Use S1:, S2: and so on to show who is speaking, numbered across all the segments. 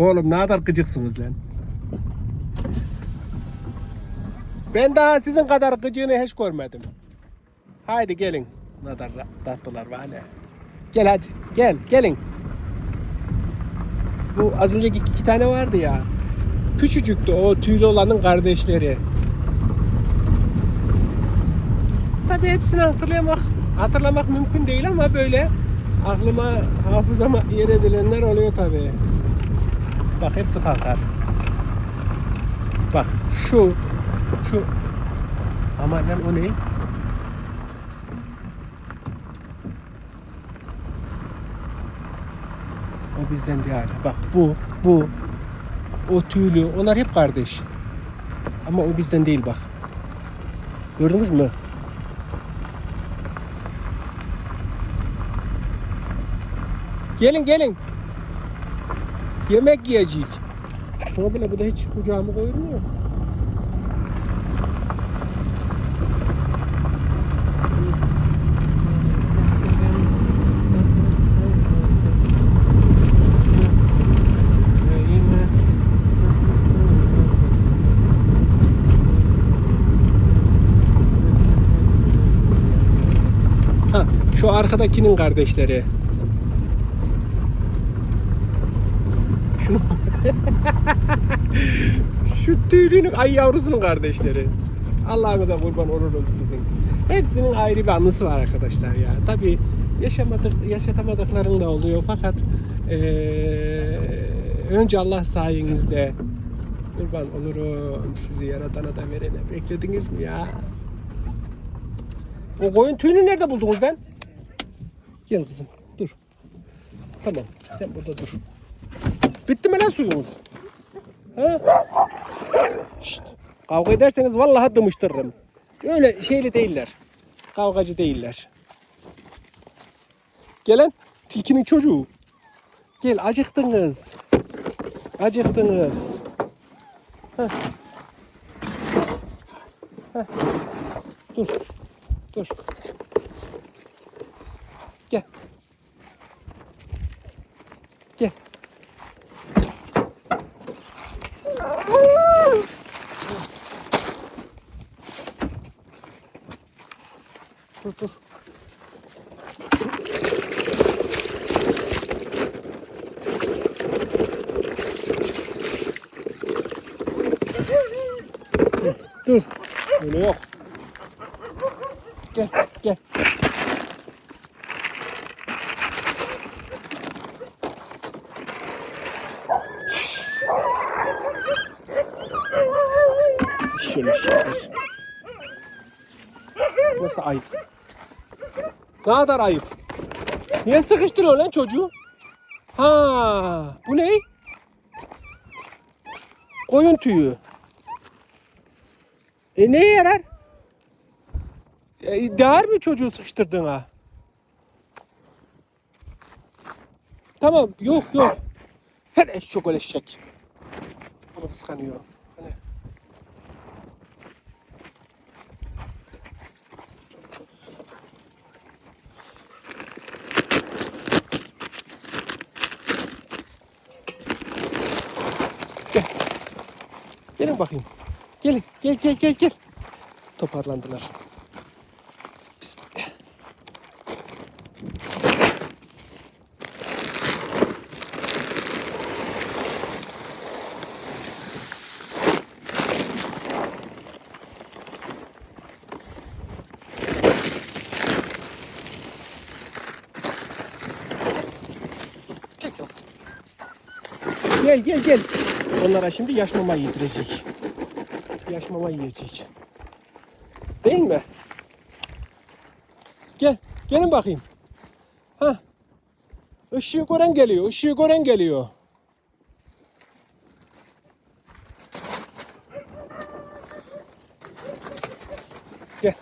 S1: Oğlum ne kadar gıcıksınız lan. Ben daha sizin kadar gıcığını hiç görmedim. Haydi gelin. Ne kadar tatlılar var ne. Gel hadi. Gel. Gelin. Bu az önceki iki, tane vardı ya. Küçücüktü o tüylü olanın kardeşleri. Tabii hepsini hatırlamak hatırlamak mümkün değil ama böyle aklıma hafızama yer edilenler oluyor tabii. Bak hepsi kalkar. Bak şu şu ama lan o ne? O bizden değil. Bak bu, bu, o tüylü, onlar hep kardeş. Ama o bizden değil bak. Gördünüz mü? Gelin gelin. Yemek yiyecek. Şuna bile bu da hiç kucağıma koyulmuyor. Ha, şu arkadakinin kardeşleri. Şunu Şu tüylünün ay yavrusunun kardeşleri. Allah'ınıza kurban olurum sizin. Hepsinin ayrı bir anısı var arkadaşlar ya. Tabii yaşamadık, yaşatamadıkların da oluyor fakat eee, önce Allah sayenizde kurban olurum sizi yaratana da verene. Beklediniz mi ya? O koyun tüyünü nerede buldunuz lan? Gel kızım dur. Tamam sen burada dur. Bitti mi lan suyunuz? Ha? Şşt. Kavga ederseniz vallahi dımıştırırım. Öyle şeyli değiller. Kavgacı değiller. Gelen tilkinin çocuğu. Gel acıktınız. Acıktınız. Heh. Heh. Dur. Dur. Gel. Dur dur. Dur. Öyle yok. Gel gel. Şöyle. Nasıl ayıp? Ne kadar ayıp? Niye sıkıştırıyor lan çocuğu? Ha, bu ne? Koyun tüyü. E neye yarar? E, değer mi çocuğu sıkıştırdığına? Tamam, yok yok. Her eşek öyle eşek. Bunu kıskanıyor. Gelin bakayım. Gelin. Gel gel gel gel. Toparlandılar. Bismillah. Gel kızım. Gel gel gel. Onlara şimdi yaş mama yedirecek. Yaş yiyecek. Değil mi? Gel. Gelin bakayım. Ha. Işığı gören geliyor. Işığı gören geliyor. Gel.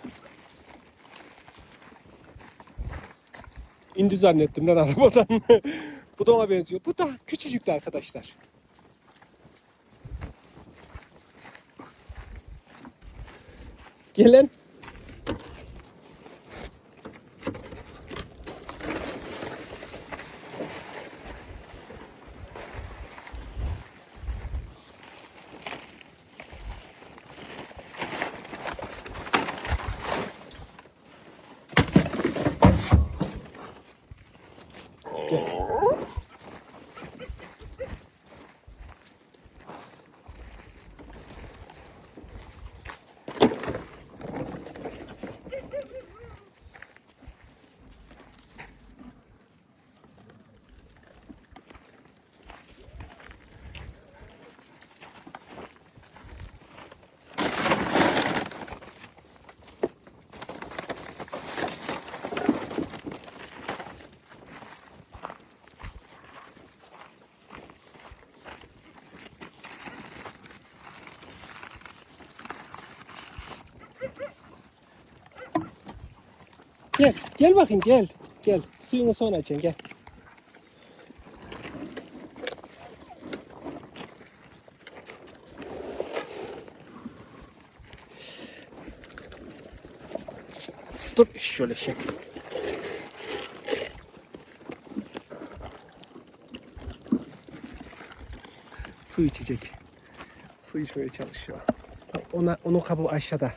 S1: İndi zannettim lan arabadan. Bu da ona benziyor. Bu da küçücüktü arkadaşlar. Gelen Gel. Gel bakayım gel. Gel. Suyunu sonra açacaksın gel. Dur şöyle çek. Su içecek. Su içmeye çalışıyor. Ona onun kabı aşağıda.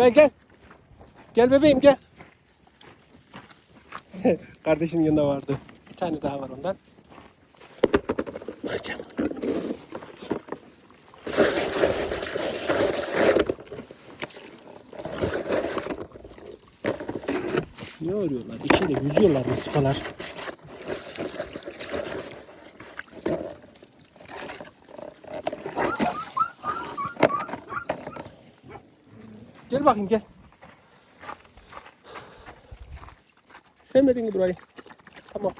S1: Gel gel. Gel bebeğim gel. Kardeşinin yanında vardı. Bir tane daha var ondan. Bakacağım. Ne arıyorlar? İçinde yüzüyorlar mısıkalar. Gel bakayım gel. Sevmedin mi burayı? Tamam.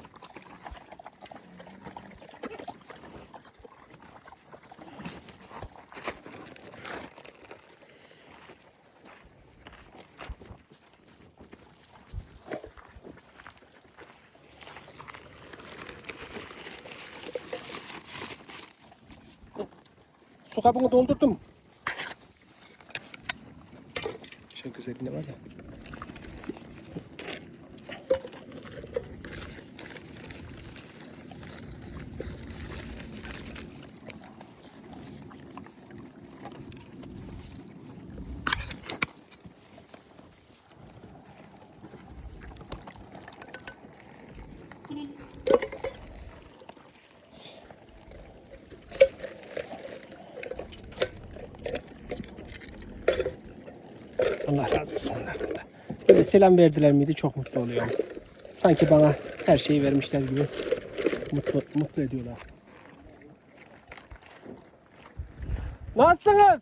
S1: Su kabını doldurdum. üzerinde var ya. Allah razı olsun onlardan da. Böyle selam verdiler miydi çok mutlu oluyorum. Sanki bana her şeyi vermişler gibi mutlu, mutlu ediyorlar. Nasılsınız?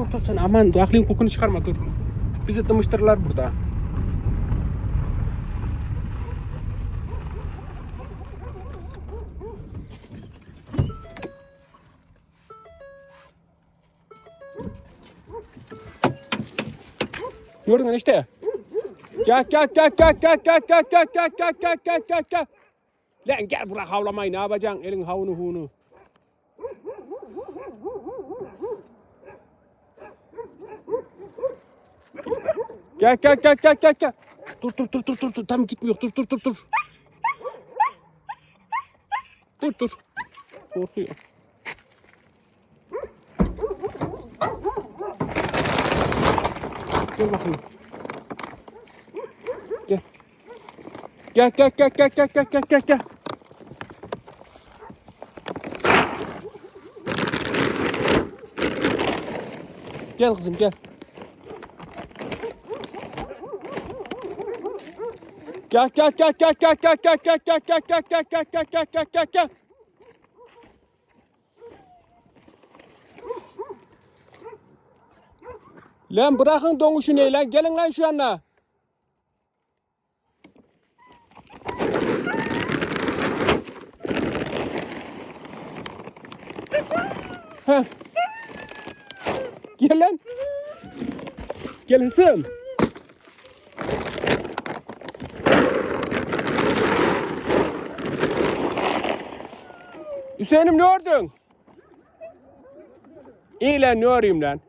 S1: Dur dur sen aman aklın kokunu çıkarma dur. Bizi tımıştırırlar burada. Gördün mü enişte? Gel gel gel gel gel gel gel gel gel gel gel gel gel. Lan gel bırak havlamayı ne yapacaksın elin havunu hunu. Gel gel gel gel gel gel. Dur dur dur dur dur dur tam gitmiyor dur dur dur dur. Dur dur. Korkuyor. Gel bakayım. Gel. Gel gel gel gel gel gel gel gel gel. Gel kızım gel. Gel gel gel gel gel gel gel gel gel gel gel gel gel gel gel gel gel gel. Lan bırakın donuşu ne lan gelin lan şu yana. Heh. Gel lan. Gel hısım. Hüseyin'im ne ördün? İyi lan ne öreyim lan?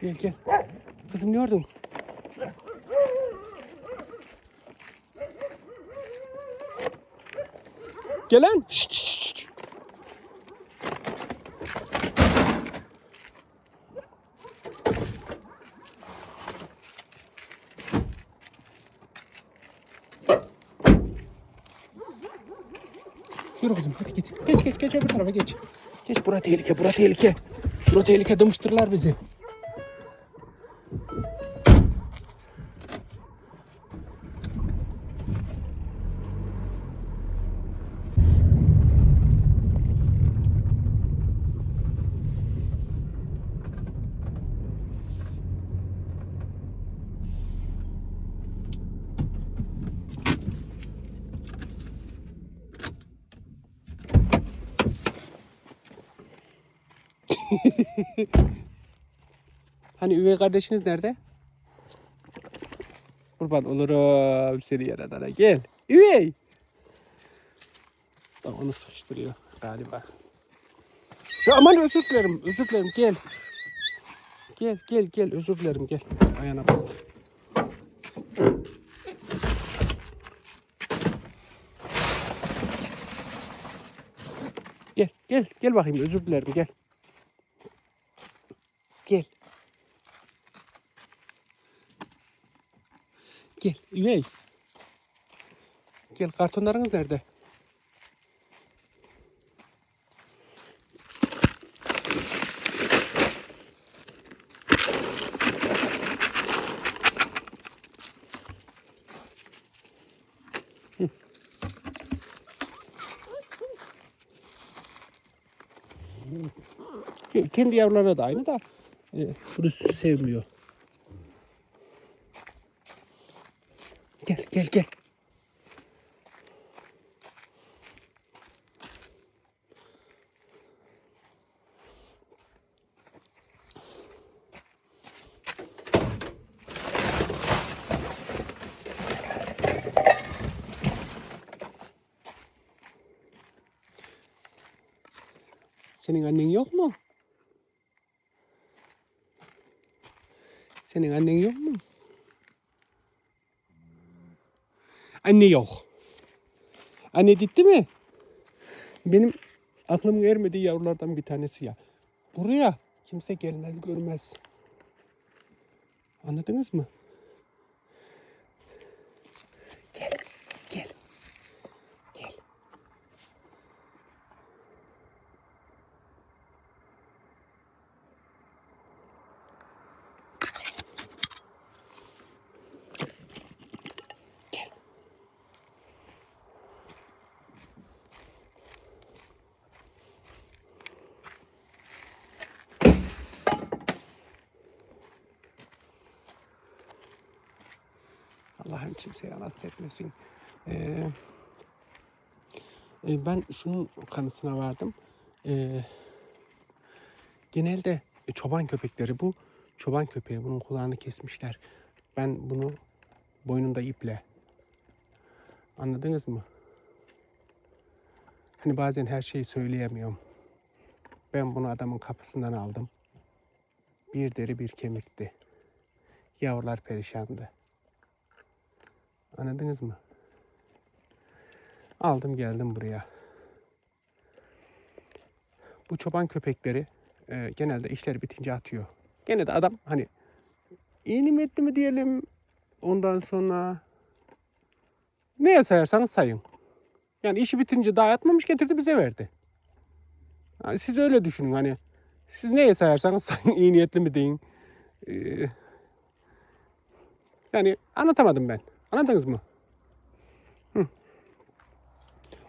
S1: Gel gel. Kızım ne ördün? Gelen. Şşş. Geç öbür tarafa geç. Geç bura tehlike bura tehlike. Bura tehlike dımıştırlar bizi. Hani üvey kardeşiniz nerede? Kurban olurum seni yaradana. Gel. Üvey. Onu sıkıştırıyor galiba. Ya aman özür dilerim. Özür dilerim. Gel. Gel gel gel. Özür dilerim. Gel. Ayağına bastı. Gel gel gel bakayım özür dilerim. Gel. Gel üvey. Gel kartonlarınız nerede? Kendi yavrularına da aynı da e, bunu sevmiyor. Gel gel gel. Senin annen yok mu? Senin annen yok mu? Anne yok. Anne gitti mi? Benim aklım ermediği yavrulardan bir tanesi ya. Buraya kimse gelmez görmez. Anladınız mı? Allah'ım kimseye nasip etmesin. Ee, e, ben şunun kanısına vardım. Ee, genelde çoban köpekleri bu. Çoban köpeği bunun kulağını kesmişler. Ben bunu boynunda iple. Anladınız mı? Hani bazen her şeyi söyleyemiyorum. Ben bunu adamın kapısından aldım. Bir deri bir kemikti. Yavrular perişandı. Anladınız mı? Aldım geldim buraya. Bu çoban köpekleri e, genelde işleri bitince atıyor. Gene de adam hani iyi nimetli mi diyelim ondan sonra neye sayarsanız sayın. Yani işi bitince daha yatmamış getirdi bize verdi. Yani siz öyle düşünün hani siz neye sayarsanız sayın iyi niyetli mi deyin. Ee, yani anlatamadım ben. Anladınız mı? Hı.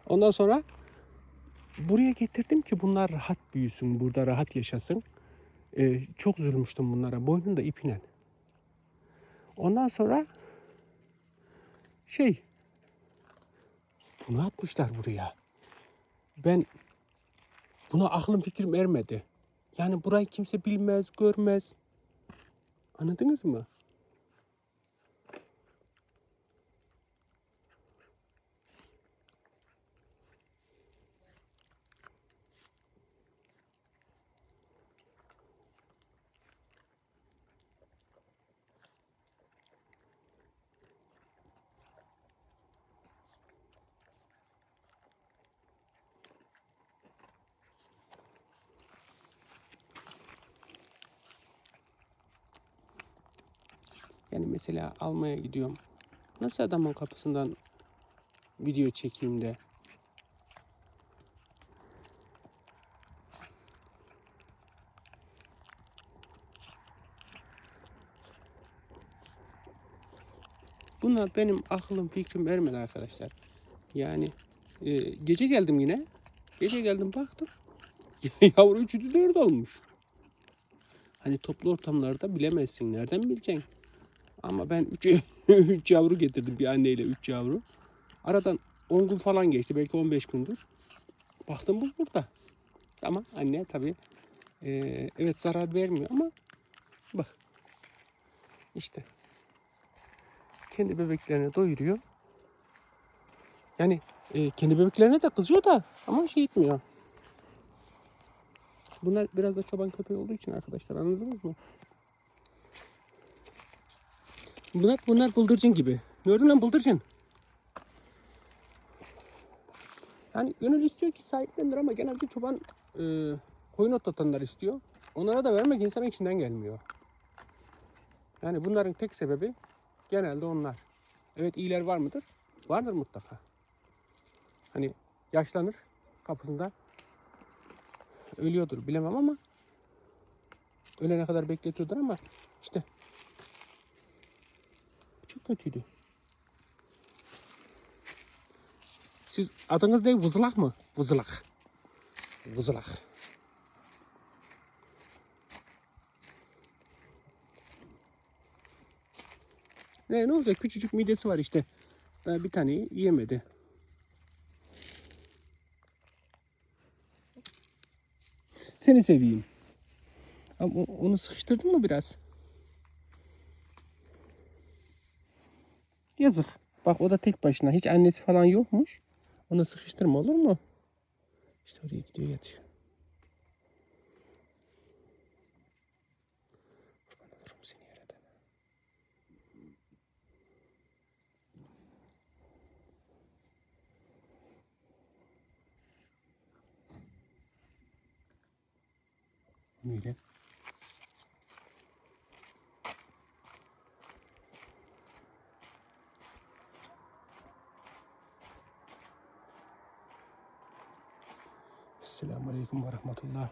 S1: Ondan sonra buraya getirdim ki bunlar rahat büyüsün, burada rahat yaşasın. Ee, çok üzülmüştüm bunlara. Boynunda ipinen. Ondan sonra şey bunu atmışlar buraya. Ben buna aklım fikrim ermedi. Yani burayı kimse bilmez, görmez. Anladınız mı? Yani mesela almaya gidiyorum. Nasıl adamın kapısından video çekeyim de Bunlar benim aklım fikrim ermedi arkadaşlar. Yani e, gece geldim yine. Gece geldim baktım. Yavru üçü dört olmuş. Hani toplu ortamlarda bilemezsin. Nereden bileceksin? Ama ben üç, üç yavru getirdim bir anneyle üç yavru. Aradan 10 gün falan geçti. Belki 15 gündür. Baktım bu burada. Ama anne tabii e, evet zarar vermiyor ama bak işte kendi bebeklerini doyuruyor. Yani e, kendi bebeklerine de kızıyor da ama şey etmiyor. Bunlar biraz da çoban köpeği olduğu için arkadaşlar anladınız mı? Bunlar, bunlar bıldırcın gibi. Gördün lan bıldırcın. Yani gönül istiyor ki sahiplendir ama genelde çoban e, koyun otlatanlar istiyor. Onlara da vermek insanın içinden gelmiyor. Yani bunların tek sebebi genelde onlar. Evet iyiler var mıdır? Vardır mutlaka. Hani yaşlanır kapısında ölüyordur bilemem ama ölene kadar bekletiyordur ama işte kötüydü. Siz adınız ne? Vızılak mı? Vızılak. Vızılak. Ne, ne olacak? Küçücük midesi var işte. Daha bir taneyi yiyemedi. Seni seveyim. Ama onu sıkıştırdın mı biraz? Yazık. Bak o da tek başına. Hiç annesi falan yokmuş. Onu sıkıştırma olur mu? İşte oraya gidiyor yatıyor. Böyle. Aleyküm ve Rahmetullah.